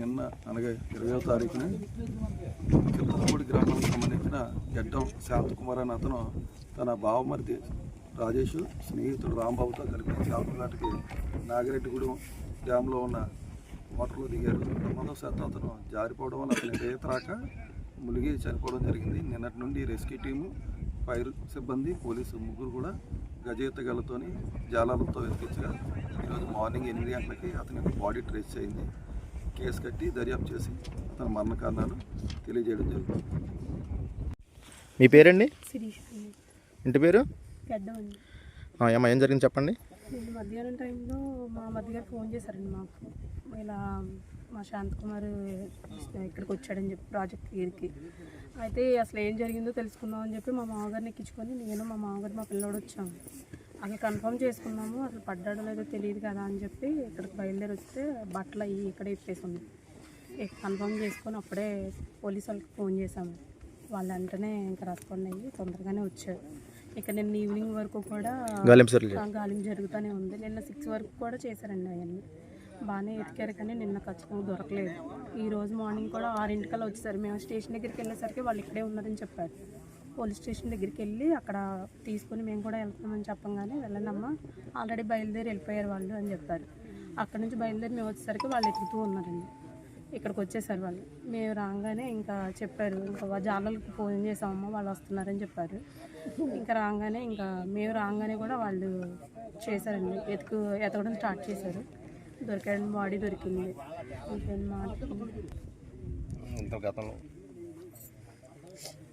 నిన్న అనగా ఇరవయో తారీఖున కిందపూడి గ్రామానికి సంబంధించిన గడ్డం శాంతకుమార్ అనే అతను తన బావమరిది రాజేష్ స్నేహితుడు రాంబాబుతో కలిపి చేపలఘాట్కి నాగిరెడ్డిగూడెం డ్యాంలో ఉన్న మోటార్లో దిగారు. శాతం అతను జారిపోవడం వల్ల అతని ఈత రాక మునిగి చనిపోవడం జరిగింది. నిన్నటి నుండి రెస్క్యూ టీము ఫైర్ సిబ్బంది పోలీసు ముగ్గురు కూడా గజేతగలతోని జాలాలతో వెతికించగా ఈరోజు మార్నింగ్ ఎనిమిది గంటలకి అతని యొక్క బాడీ ట్రేస్ అయింది. కేసు కట్టి దర్యాప్తు చేసి అతని మరణ కారణాలు తెలియజేయడం జరుగుతుంది. మీ పేరండి? ఇంటి పేరు? ఏమ్మా ఏం జరిగింది చెప్పండి. నేను మధ్యాహ్నం టైంలో మా మధ్య గారు ఫోన్ చేశారండి మాకు. ఇలా మా శాంతకుమార్ ఇక్కడికి వచ్చాడని చెప్పి ప్రాజెక్ట్ దగ్గరికి అయితే అసలు ఏం జరిగిందో తెలుసుకుందాం అని చెప్పి మా మామగారిని ఎక్కించుకొని నేను మా మామగారు మా పిల్లోడు వచ్చాము. అసలు కన్ఫర్మ్ చేసుకున్నాము. అసలు పడ్డాడో లేదో తెలియదు కదా అని చెప్పి ఇక్కడికి బయలుదేరి వస్తే బట్టలు అవి ఇక్కడ ఇప్పేసి ఉంది కన్ఫర్మ్ చేసుకొని అప్పుడే పోలీసు వాళ్ళకి ఫోన్ చేశాము. వాళ్ళు వెంటనే ఇంకా రెస్పాండ్ అయ్యి తొందరగానే వచ్చారు. ఇక్కడ నిన్న ఈవినింగ్ వరకు కూడా గాలింపు జరుగుతూనే ఉంది. నిన్న సిక్స్ వరకు కూడా చేశారండి అవన్నీ. బాగానే ఎతికారు కానీ నిన్న ఖచ్చితంగా దొరకలేదు. ఈ రోజు మార్నింగ్ కూడా ఆరింటికల్లా వచ్చేసారు మేము స్టేషన్ దగ్గరికి వెళ్ళేసరికి వాళ్ళు ఇక్కడే ఉన్నారని చెప్పారు. పోలీస్ స్టేషన్ దగ్గరికి వెళ్ళి అక్కడ తీసుకుని మేము కూడా వెళ్తున్నామని చెప్పంగానే వెళ్ళనమ్మా. ఆల్రెడీ బయలుదేరి వెళ్ళిపోయారు వాళ్ళు అని చెప్పారు. అక్కడ నుంచి బయలుదేరి మేము వచ్చేసరికి వాళ్ళు ఎత్తుకుతూ ఉన్నారండి. ఇక్కడికి వచ్చేసారు వాళ్ళు. మేము రాగానే ఇంకా చెప్పారు ఇంకా జాలర్లకు ఫోన్ చేసామమ్మ వాళ్ళు వస్తున్నారని చెప్పారు. ఇంకా రాగానే ఇంకా మేము రాగానే కూడా వాళ్ళు చేశారండి. ఎతుకు ఎతకడం స్టార్ట్ చేశారు. దొరికాడు బాడీ దొరికింది. ఇంకేం మాట గతంలో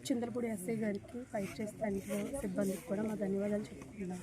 చింతలపూడి ఎస్ఐ గారికి ఫైట్ చేసే దాంట్లో సిబ్బందికి కూడా మా ధన్యవాదాలు చెప్పుకుంటున్నాం.